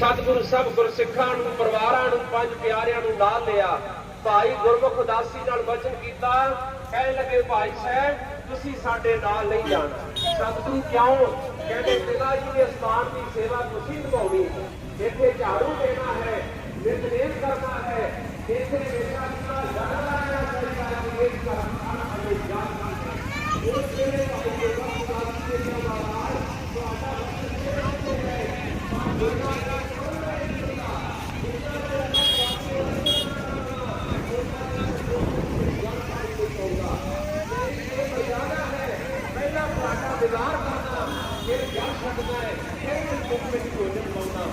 ਸਤਿਗੁਰੂ ਸਭ ਗੁਰਸਿੱਖਾਂ ਨੂੰ, ਪਰਿਵਾਰਾਂ ਨੂੰ, ਪੰਜ ਪਿਆਰਿਆਂ ਨੂੰ ਨਾਲ ਲਿਆ। ਭਾਈ ਗੁਰਮੁਖ ਉਦਾਸੀ ਨਾਲ ਵਚਨ ਕੀਤਾ। ਕਹਿਣ ਲੱਗੇ, ਭਾਈ ਸਾਹਿਬ, ਤੁਸੀਂ ਸਾਡੇ ਨਾਲ ਨਹੀਂ ਜਾਣਾ। ਸਤਿਗੁਰੂ ਕਿਉਂ? ਕਹਿੰਦੇ, ਪਿਤਾ ਜੀ ਦੇ ਸਥਾਨ ਦੀ ਸੇਵਾ ਤੁਸੀਂ ਨਿਭਾਉਣੀ ਇੱਥੇ ਝਾੜੂ ਦੇਣਾ ਹੈ ਨਿਤਨੇਮ ਕਰਨਾ ਹੈ। ਇੱਥੇ ਵੇਖਣਾ ਦਾ ਜਨਮ ਆਇਆ ਸਰਕਾਰ ਦੀ ਇਹ ਕਰਨਾ ਹੈ ਜਾਨ ਉਸ ਵੇਲੇ ਭਾਈ ਗੁਰਮੁਖ ਉਦਾਸੀ ਦੇ ਕਰਨਾ ਫਿਰ ਜਾ ਸਕਦਾ ਹੈ ਫਿਰ ਮੁਖ ਵਿੱਚ ਭੋਜਨ ਪਾਉਣਾ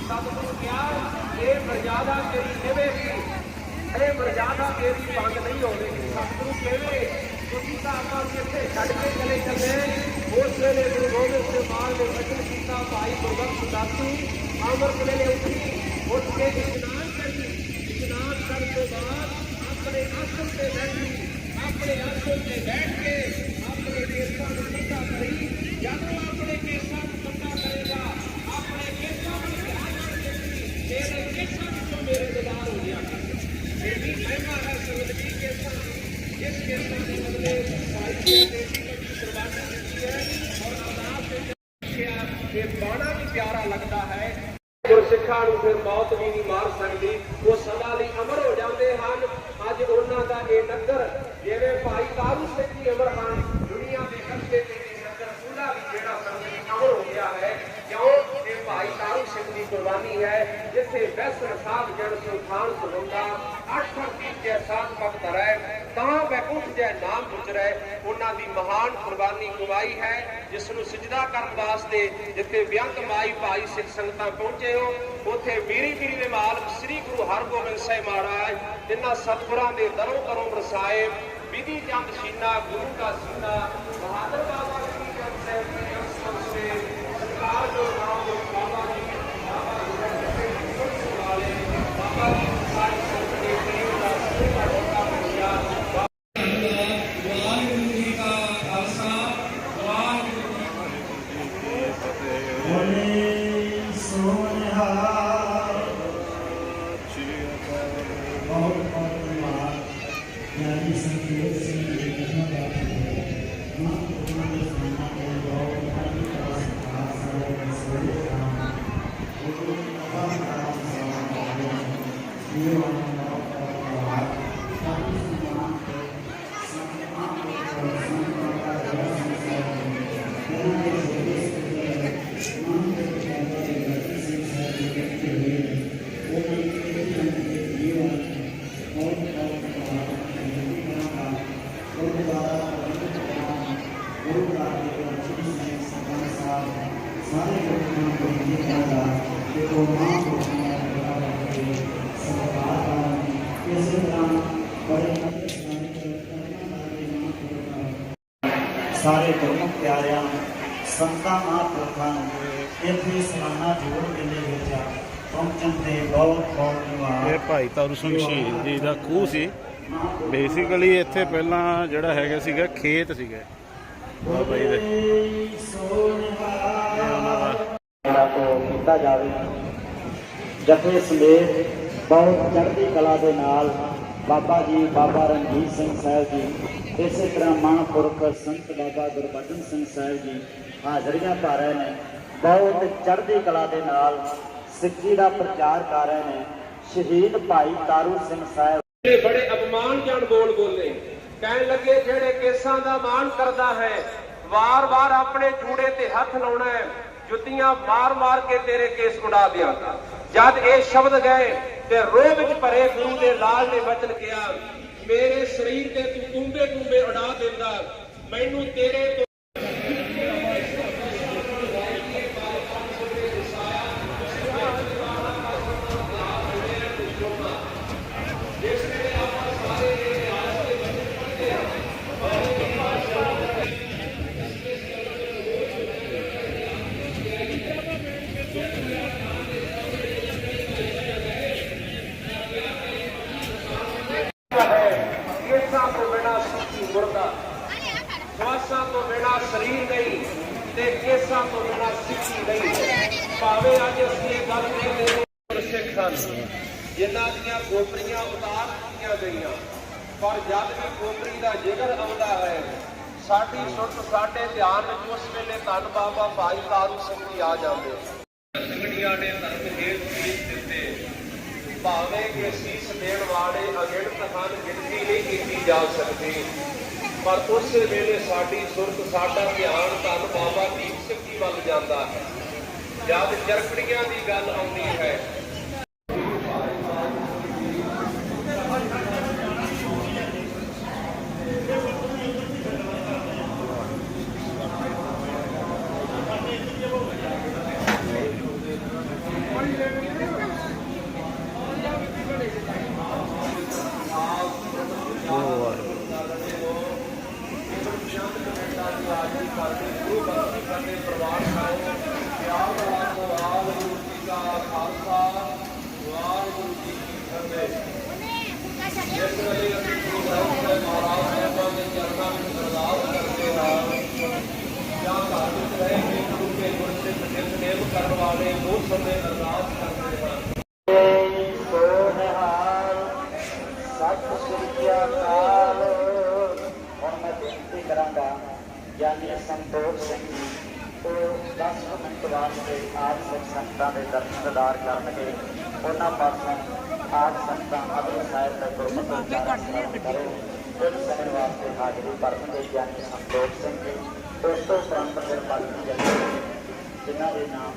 ਸਤਿਗੁਰੂ ਕਿਹਾ ਇਹ ਮਰਜ਼ਾਦਾ ਤੇਰੀ ਨਿਵੇਗੀ ਇਹ ਮਰਜ਼ਾਦਾ ਤੇਰੀ ਬੰਦ ਨਹੀਂ ਹੋਵੇਗੀ ਸਤਿਗੁਰੂ ਕਹੇ ਤੁਸੀਂ ਤਾਂ ਆਪਾਂ ਨੂੰ ਇੱਥੇ ਛੱਡ ਕੇ ਚਲੇ ਚੱਲੇ ਉਸ ਵੇਲੇ ਗੁਰੂ ਗੋਬਿੰਦ ਸਿੰਘ ਮਾਨ ਨੇ ਵਚਨ ਕੀਤਾ ਭਾਈ ਗੁਰਬਖਸ਼ ਦਾਸੀ ਅੰਮ੍ਰਿਤ ਵੇਲੇ ਉੱਠੀ ਉੱਠ ਕੇ ਇਸ਼ਨਾਨ ਕਰੀ ਇਸ਼ਨਾਨ ਕਰਨ ਤੋਂ ਬਾਅਦ ਆਪਣੇ ਆਸਣ ਤੇ ਬੈਠੀ ਆਪਣੇ ਆਸਣ ਤੇ ਬੈਠ ਬੜਾ ਵੀ ਪਿਆਰਾ ਲੱਗਦਾ ਹੈ ਗੁਰਸਿੱਖਾਂ ਨੂੰ ਫਿਰ ਮੌਤ ਵੀ ਨਹੀਂ ਮਾਰ ਸਕਦੀ ਉਹ ਸਦਾ ਲਈ ਅਮਰ ਹੋ ਜਾਂਦੇ ਹਨ ਅੱਜ ਉਹਨਾਂ ਦਾ ਇਹ ਨਗਰ ਜਿਵੇਂ ਭਾਈ ਕਾਰੂ ਸਿੰਘ ਜੀ ਅਮਰ ਹਨ ਦੁਨੀਆ ਦੇ ਹੱਥੇ ਤੇ ਇਹ ਨਗਰ ਪੂਰਾ ਵੀ ਜਿਹੜਾ ਸੰਗਤ ਅਮਰ ਹੋ ਗਿਆ ਹੈ ਕਿਉਂ ਇਹ ਭਾਈ ਕਾਰੂ ਸਿੰਘ ਦੀ ਕੁਰਬਾਨੀ ਹੈ ਜਿੱਥੇ ਵੈਸਰ ਸਾਹਿਬ ਜਨ ਸੁਲਤਾਨ ਸੁਣਦਾ 8 ਤਾਂ ਬੈਕੁੰਠ ਗੁਜਰੈ ਉਹਨਾਂ ਦੀ ਮਹਾਨ ਕੁਰਬਾਨੀ ਗਵਾਈ ਹੈ ਜਿਸ ਨੂੰ ਸਜਦਾ ਕਰਨ ਵਾਸਤੇ ਜਿੱਥੇ ਬਿਆੰਤ ਮਾਈ ਭਾਈ ਸਿੱਖ ਸੰਗਤਾਂ ਪਹੁੰਚੇ ਹੋ, ਉੱਥੇ ਮੀਰੀ ਮੀਰੀ ਦੇ ਮਾਲਕ ਸ੍ਰੀ ਗੁਰੂ ਹਰਗੋਬਿੰਦ ਸਾਹਿਬ ਮਹਾਰਾਜ, ਜਿਨ੍ਹਾਂ ਸਤਿਗੁਰਾਂ ਦੇ ਦਰੋਂ ਕਰੋਂ ਵਰਸਾਏ, ਵਿਧੀ ਚੰਦ ਸ਼ੀਨਾ, ਗੁਰੂ ਦਾ ਸੀਨਾ, ਬਹਾਦਰ ਬਾਬਾ ਜੀ ਚੰਦ ਸਾਹਿਬ ਜੀ ਅੰਸਰ ਸੇ ਸਰਕਾਰ ਜੋ ਨਾਮ ਜੋ ਬਾਬਾ ਜੀ ਬਾਬਾ ਜੀ ਦੇ ਵਾਲੇ ਬਾਬਾ ਜੀ ਸਾਰੀ ਸੰਗਤ ਦੇ ਪ੍ਰੇਮ ਦਾ ਸੇਵਾ ਹੋਣਾ ਹੋਇਆ ਵਾਹਿਗੁਰੂ ਜੀ ਕਾ ਖਾਲਸਾ ਵਾਹਿਗੁਰੂ ਬੋਲੇ ਸੋਨਿਹਾ ਬਹੁਤ ਬਹੁਤ ਧੰਨਵਾਦ ਗਿਆਨੀ ਸੰਕੇਤ ਸਿੰਘ ਜੀ ਦਾ ਬਾਤ ਮਾਂ ਉਹਨਾਂ ਦੇ ਸਮਾਨਾ ਦੇ ਬਹੁਤ ਬਹੁਤ ਸਤਿਕਾਰ ਸਾਰੇ ਸੋਹਣੇ ਨਾਮ ਉਹ ਆਪਾਂ ਦਾ ਸਲਾਮ ਇਹ ਵਾਲਾ ਬਹੁਤ ਧੰਨਵਾਦ ਸਾਡੀ ਸਮਾਨ ਤੇ ਸਤਿਕਾਰ ਤੇ ਸੰਤਾਂ ਦਾ ਜਨਮ ਉਹਨਾਂ ਦੇ ਸੇਵੇ ਮਨ ਦੇ ਚਾਹਤੇ ਦੇ ਕਿਸੇ ਸਾਰੇ ਵਿਅਕਤੀ ਹੋਏ ਉਹ ਇੱਕ ਇੱਕ ਜੀਵਨ ਬਹੁਤ ਬਹੁਤ ਜਿੰਦਗੀ ਦਾ ਉਹ ਦੁਆਰਾ ਗੁਰੂ ਦਾ ਚੀਜ਼ ਨੇ ਸਭਾ ਸਾਹਿਬ ਸਾਰੇ ਲੋਕਾਂ ਨੂੰ ਬੇਨਤੀ ਕਰਦਾ ਕਿ ਉਹ ਮਾਂ ਨੂੰ ਬੜਾ ਕਰੇ ਸਤਿਕਾਰ ਕਰਨ ਇਸੇ ਤਰ੍ਹਾਂ ਬੜੇ ਅੰਤਰਸਾਨੀ ਕਰਨਾ ਵਾਲੇ ਮਾਂ ਨੂੰ ਸਾਰੇ ਗੁਰਮੁਖ ਪਿਆਰਿਆਂ ਸੰਤਾਂ ਮਹਾਂਪੁਰਖਾਂ ਨੂੰ ਇੱਥੇ ਸਲਾਨਾ ਜੋੜ ਮੇਲੇ ਵਿੱਚ ਪਹੁੰਚਣ ਤੇ ਬਹੁਤ ਬਹੁਤ ਇਹ ਧੰਨਵਾਦ ਭਾਈ ਤਾਰੂ ਸਿੰਘ ਸ਼ਹੀਦ ਜੀ ਦਾ ਖੂਹ ਸੀ। ਬੇਸਿਕਲੀ ਇੱਥੇ ਪਹਿਲਾਂ ਜਿਹੜਾ ਹੈਗਾ ਸੀਗਾ ਖੇਤ ਸੀਗਾ। ਬਾਬਾ ਜੀ ਦੇ ਇਹ ਜਿਹੜਾ ਕੋ ਜਾਵੇ। ਜਥੇ ਸਮੇਤ ਬਹੁਤ ਚੜ੍ਹਦੀ ਕਲਾ ਦੇ ਨਾਲ ਬਾਬਾ ਜੀ, ਬਾਬਾ ਰਣਜੀਤ ਸਿੰਘ ਸਾਹਿਬ ਜੀ, ਇਸੇ ਤਰ੍ਹਾਂ ਮਹਾਂਪੁਰਖ ਸੰਤ ਬਾਬਾ ਗੁਰਬਚਨ ਸਿੰਘ ਸਾਹਿਬ ਜੀ ਹਾਜ਼ਰੀਆਂ ਭਰ ਰਹੇ ਨੇ। ਬਹੁਤ ਚੜ੍ਹਦੀ ਕਲਾ ਦੇ ਨਾਲ ਸਿੱਖੀ ਦਾ ਪ੍ਰਚਾਰ ਕਰ ਰਹੇ ਨੇ। ਸ਼ਹੀਦ ਭਾਈ ਤਾਰੂ ਸਿੰਘ ਸਾਹਿਬ। ਇਹ ਬੜੇ ਅਪਮਾਨਜਨ ਬੋਲ ਬੋਲੇ। ਕਹਿਣ ਲੱਗੇ, ਜਿਹੜੇ ਕੇਸਾਂ ਦਾ ਮਾਣ ਕਰਦਾ ਹੈ, ਵਾਰ-ਵਾਰ ਆਪਣੇ ਜੂੜੇ ਤੇ ਹੱਥ ਲਾਉਣਾ ਹੈ ਜੁੱਤੀਆਂ ਮਾਰ-ਮਾਰ ਕੇ ਤੇਰੇ ਕੇਸ ਉਡਾ ਦਿਆਂਗਾ। ਜਦ ਇਹ ਸ਼ਬਦ ਗਏ ਤੇ ਰੋਹ ਵਿੱਚ ਭਰੇ ਗੁਰੂ ਦੇ ਲਾਲ ਨੇ ਵਚਨ ਕਿਹਾ, ਮੇਰੇ ਸਰੀਰ ਤੇ ਤੂੰ ਟੁੰਬੇ ਟੁੰਬੇ ਉਡਾ ਦਿੰਦਾ, ਮੈਨੂੰ ਤੇਰੇ ਤੋਂ ਅੱਜ ਅਸੀਂ ਇਹ ਗੱਲ ਸਨ। ਜਿਨ੍ਹਾਂ ਦੀਆਂ ਗੋਪਰੀਆਂ ਉਤਾਰ ਦਿੱਤੀਆਂ ਗਈਆਂ। ਪਰ ਜਦ ਵੀ ਗੋਪਰੀ ਦਾ ਜ਼ਿਕਰ ਆਉਂਦਾ ਹੈ, ਸਾਡੀ ਸੁਰਤ ਸਾਡੇ ਧਿਆਨ ਵਿੱਚ ਉਸ ਵੇਲੇ ਧੰਨ ਬਾਬਾ ਭਾਈ ਤਾਰੂ ਸਿੰਘ ਜੀ ਆ ਜਾਂਦੇ। ਸੰਗੜੀਆਂ ਨੇ ਧਰਮ ਹੇਠ ਸੀਸ ਦਿੱਤੇ। ਭਾਵੇਂ ਕਿ ਸੀਸ ਦੇਣ ਵਾਲੇ ਅਗਿਣਤ ਹਨ, ਗਿਣਤੀ ਨਹੀਂ ਕੀਤੀ ਜਾ ਸਕਦੀ। ਪਰ ਉਸ ਵੇਲੇ ਸਾਡੀ ਸੁਰਤ, ਸਾਡਾ ਧਿਆਨ ਧੰਨ ਬਾਬਾ ਦੀਪ ਸਿੰਘ ਜੀ ਵੱਲ ਜਾਂਦਾ ਹੈ। ਜਦ ਚਰਖੜੀਆਂ ਦੀ ਗੱਲ ਆਉਂਦੀ ਹੈ ਕਰਨ ਵਾਲੇ ਬਹੁਤ ਸਮੇਂ ਅਰਦਾਸ ਕਰਦੇ ਹਨ ਸੋਨਹਾਲ ਸਤਿ ਸ੍ਰੀ ਅਕਾਲ ਹੁਣ ਮੈਂ ਬੇਨਤੀ ਕਰਾਂਗਾ ਗਿਆਨੀ ਸੰਤੋਖ ਸਿੰਘ ਜੀ ਉਹ 10 ਮਿੰਟ ਵਾਸਤੇ ਆਪ ਸਿੱਖ ਸੰਗਤਾਂ ਦੇ ਦਰਸ਼ਨ ਦਿਦਾਰ ਕਰਨਗੇ ਉਹਨਾਂ ਪਾਸੋਂ आज साहब का कुल हाजिरी ज्ञानी संतोष सिंह दोस्तों नाम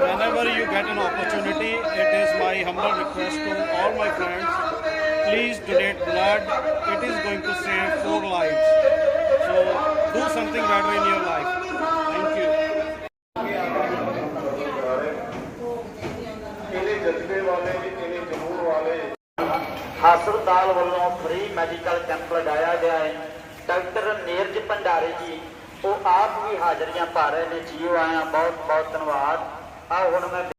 whenever you get an opportunity, it is my humble request to all my friends, please donate blood. It is going to save four lives. So do something better in your life. ਜਜ਼ਬੇ ਵਾਲੇ ਇਹਦੇ ਵਾਲੇ ਹਸਪਤਾਲ ਵੱਲੋਂ free medical camp ਲਗਾਇਆ ਗਿਆ ਹੈ। Doctor Neeraj Bhandari ਜੀ, ਉਹ ਆਪ ਵੀ ਹਾਜ਼ਰੀਆਂ ਭਰ ਰਹੇ ਨੇ। ਜੀਓ ਆਇਆਂ ਬਹੁਤ ਬਹੁਤ ਧੰਨਵਾਦ। ਆ ਹੁਣ ਮੈਂ